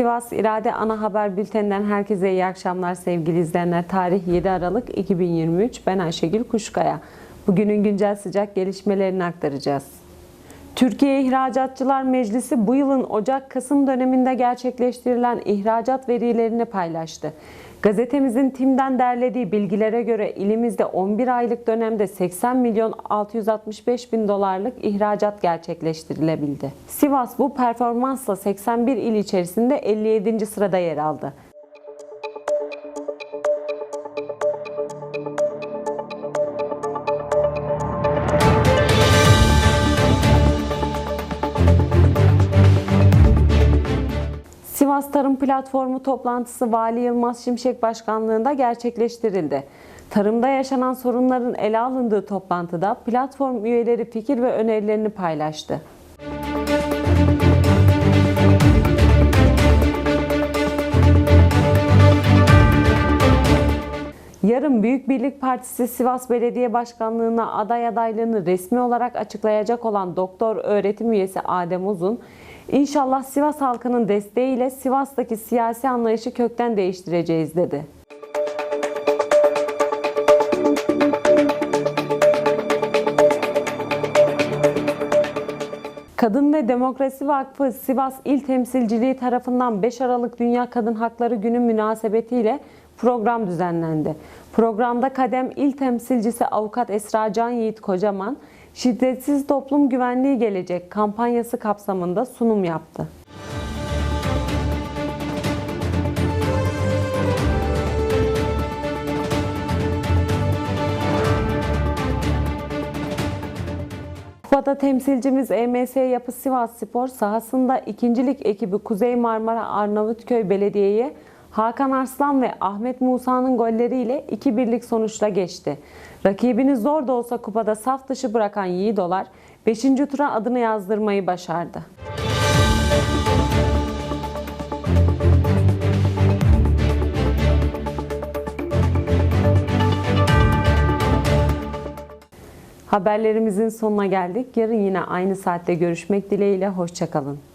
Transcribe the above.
Sivas İrade Ana Haber Bülteninden herkese iyi akşamlar sevgili izleyenler. Tarih 7 Aralık 2023. Ben Ayşegül Kuşkaya. Bugünün güncel sıcak gelişmelerini aktaracağız. Türkiye İhracatçılar Meclisi bu yılın Ocak-Kasım döneminde gerçekleştirilen ihracat verilerini paylaştı. Gazetemizin TİM'den derlediği bilgilere göre ilimizde 11 aylık dönemde 80 milyon 665 bin dolarlık ihracat gerçekleştirilebildi. Sivas bu performansla 81 il içerisinde 57. sırada yer aldı. Sivas Tarım Platformu toplantısı Vali Yılmaz Şimşek Başkanlığında gerçekleştirildi. Tarımda yaşanan sorunların ele alındığı toplantıda platform üyeleri fikir ve önerilerini paylaştı. Yarın Büyük Birlik Partisi Sivas Belediye Başkanlığı'na aday adaylığını resmi olarak açıklayacak olan doktor öğretim üyesi Adem Uzun, İnşallah Sivas halkının desteğiyle Sivas'taki siyasi anlayışı kökten değiştireceğiz dedi. Kadın ve Demokrasi Vakfı Sivas İl Temsilciliği tarafından 5 Aralık Dünya Kadın Hakları Günü münasebetiyle program düzenlendi. Programda Kadem İl Temsilcisi Avukat Esra Can Yiğit Kocaman, Şiddetsiz Toplum Güvenliği Gelecek kampanyası kapsamında sunum yaptı. Kupa'da temsilcimiz EMS Yapı Sivas Spor sahasında ikincilik ekibi Kuzey Marmara Arnavutköy Belediye'ye Hakan Arslan ve Ahmet Musa'nın golleriyle 2-1'lik sonuçla geçti. Rakibini zor da olsa kupada saf dışı bırakan Yiğidolar 5. tura adını yazdırmayı başardı. Haberlerimizin sonuna geldik. Yarın yine aynı saatte görüşmek dileğiyle. Hoşçakalın.